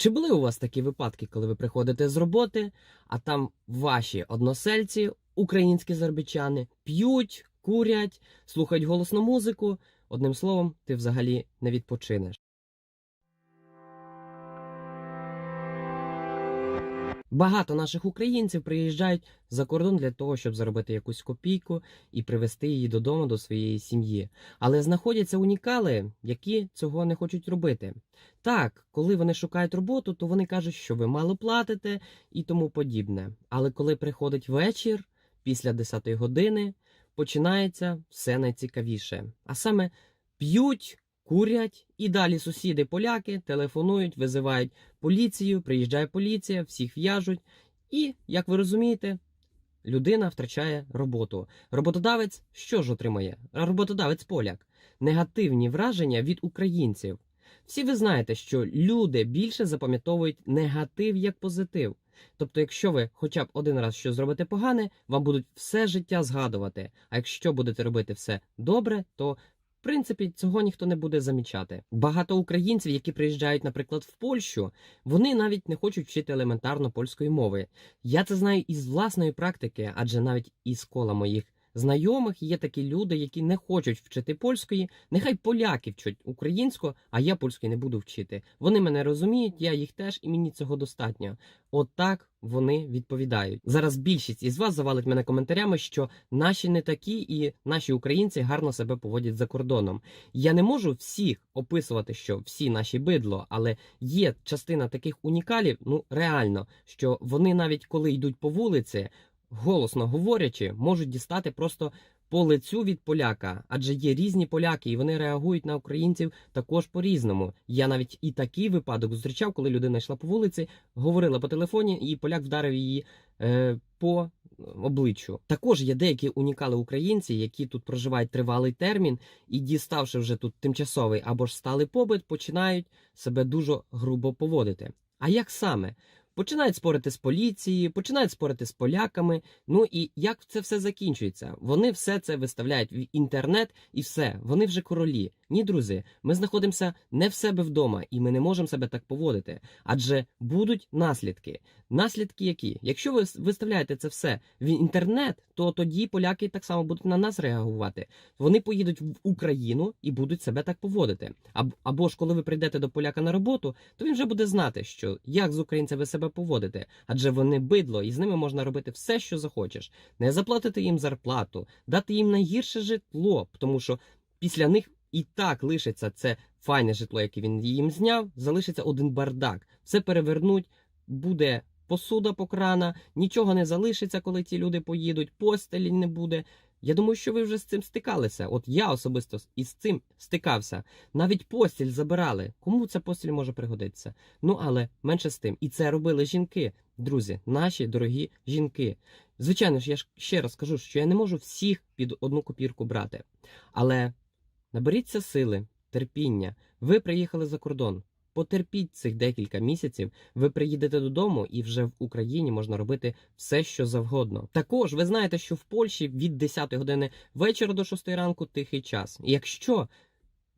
Чи були у вас такі випадки, коли ви приходите з роботи, а там ваші односельці, українські зарбічани, п'ють, курять, слухають голосну музику? Одним словом, ти взагалі не відпочинеш. Багато наших українців приїжджають за кордон для того, щоб заробити якусь копійку і привезти її додому до своєї сім'ї. Але знаходяться унікали, які цього не хочуть робити. Так, коли вони шукають роботу, то вони кажуть, що ви мало платите і тому подібне. Але коли приходить вечір, після 10 години, починається все найцікавіше. А саме п'ють, курять, і далі сусіди поляки телефонують, визивають поліцію, приїжджає поліція, всіх в'яжуть. І, як ви розумієте, людина втрачає роботу. Роботодавець що ж отримає? Роботодавець поляк. Негативні враження від українців. Всі ви знаєте, що люди більше запам'ятовують негатив як позитив. Тобто, якщо ви хоча б один раз щось зробите погане, вам будуть все життя згадувати. А якщо будете робити все добре, то принципі цього ніхто не буде замічати. Багато українців, які приїжджають, наприклад, в Польщу, вони навіть не хочуть вчити елементарно польської мови. Я це знаю із власної практики, адже навіть із кола моїх знайомих є такі люди, які не хочуть вчити польської. Нехай поляки вчать українську, а я польської не буду вчити. Вони мене розуміють, я їх теж, і мені цього достатньо. Отак вони відповідають. Зараз більшість із вас завалить мене коментарями, що наші не такі, і наші українці гарно себе поводять за кордоном. Я не можу всіх описувати, що всі наші бидло, але є частина таких унікалів, ну реально, що вони навіть коли йдуть по вулиці, голосно говорячи, можуть дістати просто по лицю від поляка, адже є різні поляки, і вони реагують на українців також по-різному. Я навіть і такий випадок зустрічав, коли людина йшла по вулиці, говорила по телефоні, і поляк вдарив її е, по обличчю. Також є деякі унікали українці, які тут проживають тривалий термін, і діставши вже тут тимчасовий або ж сталий побит, починають себе дуже грубо поводити. А як саме? Починають спорити з поліцією, починають спорити з поляками. Ну і як це все закінчується? Вони все це виставляють в інтернет і все, вони вже королі. Ні, друзі, ми знаходимося не в себе вдома, і ми не можемо себе так поводити. Адже будуть наслідки. Наслідки які? Якщо ви виставляєте це все в інтернет, то тоді поляки так само будуть на нас реагувати. Вони поїдуть в Україну і будуть себе так поводити. Аб- Або ж коли ви прийдете до поляка на роботу, то він вже буде знати, що як з українцями себе поводити, адже вони бидло, і з ними можна робити все, що захочеш. Не заплатити їм зарплату, дати їм найгірше житло, тому що після них і так лишиться це файне житло, яке він їм зняв. Залишиться один бардак. Все перевернуть, буде посуда покрана, нічого не залишиться, коли ті люди поїдуть, постелі не буде. Я думаю, що ви вже з цим стикалися. От я особисто із цим стикався. Навіть постіль забирали. Кому ця постіль може пригодитися? Ну але менше з тим. І це робили жінки, друзі, наші дорогі жінки. Звичайно ж, я ще раз кажу, що я не можу всіх під одну копірку брати. Але наберіться сили, терпіння. Ви приїхали за кордон. Потерпіть цих декілька місяців, ви приїдете додому, і вже в Україні можна робити все, що завгодно. Також ви знаєте, що в Польщі від 10 години вечора до 6 ранку тихий час. І якщо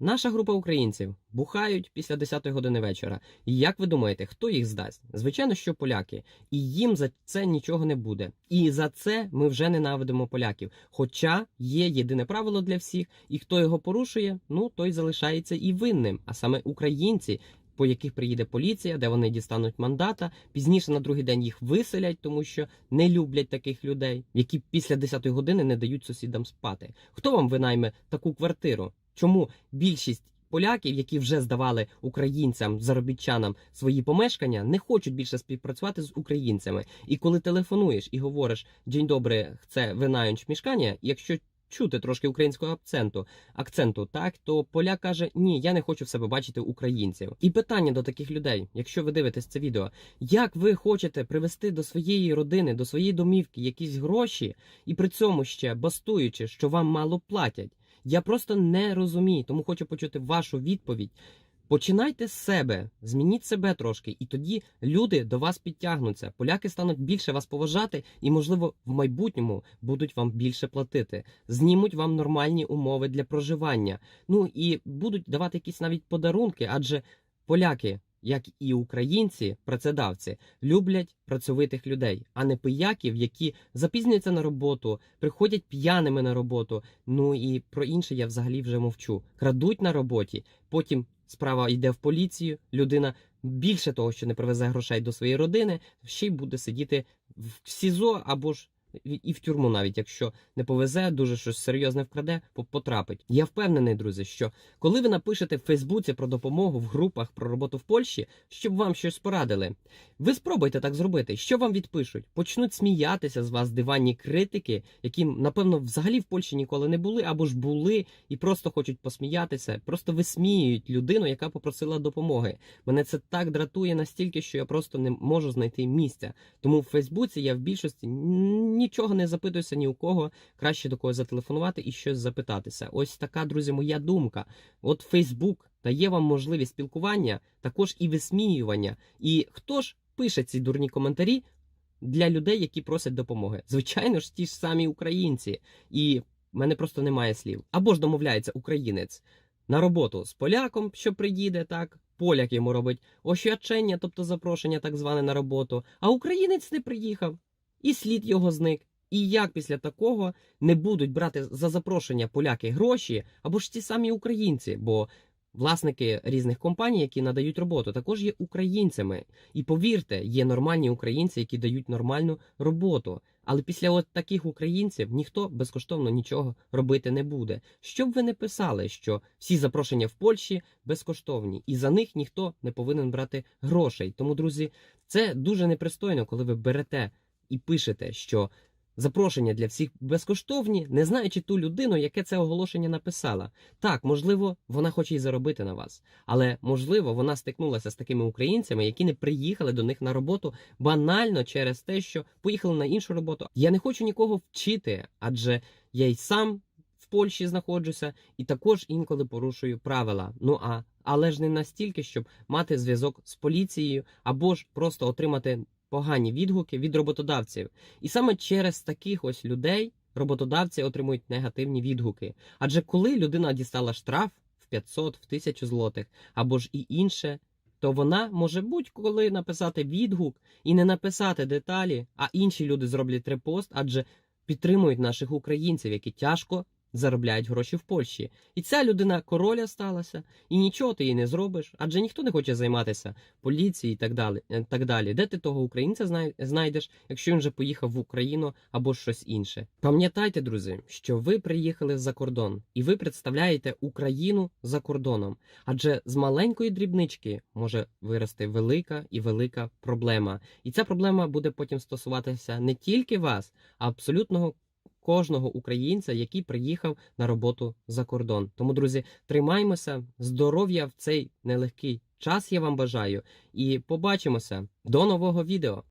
наша група українців бухають після 10-ї години вечора, і як ви думаєте, хто їх здасть? Звичайно, що поляки, і їм за це нічого не буде. І за це ми вже ненавидимо поляків. Хоча є єдине правило для всіх, і хто його порушує, ну той залишається і винним, а саме українці. По яких приїде поліція, де вони дістануть мандата. Пізніше на другий день їх виселять, тому що не люблять таких людей, які після 10 години не дають сусідам спати. Хто вам винайме таку квартиру? Чому більшість поляків, які вже здавали українцям, заробітчанам свої помешкання, не хочуть більше співпрацювати з українцями? І коли телефонуєш і говориш «День добре, це винайонч мішкання, якщо чути трошки українського акценту, акценту, так то поляк каже: Ні, я не хочу в себе бачити українців. І питання до таких людей, якщо ви дивитесь це відео, як ви хочете привести до своєї родини, до своєї домівки якісь гроші, і при цьому ще бастуючи, що вам мало платять? Я просто не розумію, тому хочу почути вашу відповідь. Починайте з себе, змініть себе трошки, і тоді люди до вас підтягнуться. Поляки стануть більше вас поважати, і, можливо, в майбутньому будуть вам більше платити, знімуть вам нормальні умови для проживання. Ну і будуть давати якісь навіть подарунки, адже поляки як і українці, працедавці, люблять працьовитих людей, а не пияків, які запізнюються на роботу, приходять п'яними на роботу. Ну і про інше я взагалі вже мовчу. Крадуть на роботі, потім справа йде в поліцію. Людина більше того, що не привезе грошей до своєї родини, ще й буде сидіти в СІЗО або ж і в тюрму, навіть якщо не повезе, дуже щось серйозне вкраде, по- потрапить. Я впевнений, друзі, що коли ви напишете в Фейсбуці про допомогу в групах про роботу в Польщі, щоб вам щось порадили, ви спробуйте так зробити. Що вам відпишуть? Почнуть сміятися з вас диванні критики, які напевно взагалі в Польщі ніколи не були, або ж були і просто хочуть посміятися, просто висміюють людину, яка попросила допомоги. Мене це так дратує настільки, що я просто не можу знайти місця. Тому в Фейсбуці я в більшості нічого не запитуюся ні у кого. Краще до когось зателефонувати і щось запитатися. Ось така, друзі, моя думка. От Фейсбук дає вам можливість спілкування, також і висміювання. І хто ж пише ці дурні коментарі для людей, які просять допомоги? Звичайно ж, ті ж самі українці. І в мене просто немає слів. Або ж домовляється українець на роботу з поляком, що приїде, так. Поляк йому робить ощадчення, тобто запрошення так зване на роботу, а українець не приїхав, і слід його зник. І як після такого не будуть брати за запрошення поляки гроші або ж ті самі українці, бо власники різних компаній, які надають роботу, також є українцями. І повірте, є нормальні українці, які дають нормальну роботу. Але після от таких українців ніхто безкоштовно нічого робити не буде. Що б ви не писали, що всі запрошення в Польщі безкоштовні, і за них ніхто не повинен брати грошей. Тому, друзі, це дуже непристойно, коли ви берете і пишете, що запрошення для всіх безкоштовні, не знаючи ту людину, яке це оголошення написала. Так, можливо, вона хоче і заробити на вас, але можливо, вона стикнулася з такими українцями, які не приїхали до них на роботу банально через те, що поїхали на іншу роботу. Я не хочу нікого вчити, адже я й сам Польщі знаходжуся і також інколи порушую правила. Ну а але ж не настільки, щоб мати зв'язок з поліцією або ж просто отримати погані відгуки від роботодавців. І саме через таких ось людей роботодавці отримують негативні відгуки. Адже коли людина дістала штраф в 500, в 1000 злотих або ж і інше, то вона може будь-коли написати відгук і не написати деталі, а інші люди зроблять репост, адже підтримують наших українців, які тяжко заробляють гроші в Польщі. І ця людина короля сталася, і нічого ти їй не зробиш, адже ніхто не хоче займатися поліцією і так далі. е, Так далі. Де ти того українця знайдеш, якщо він вже поїхав в Україну або щось інше? Пам'ятайте, друзі, що ви приїхали за кордон і ви представляєте Україну за кордоном. Адже з маленької дрібнички може вирости велика і велика проблема. І ця проблема буде потім стосуватися не тільки вас, а абсолютного кожного українця, який приїхав на роботу за кордон. Тому, друзі, тримаймося, здоров'я в цей нелегкий час. Я вам бажаю, і побачимося до нового відео.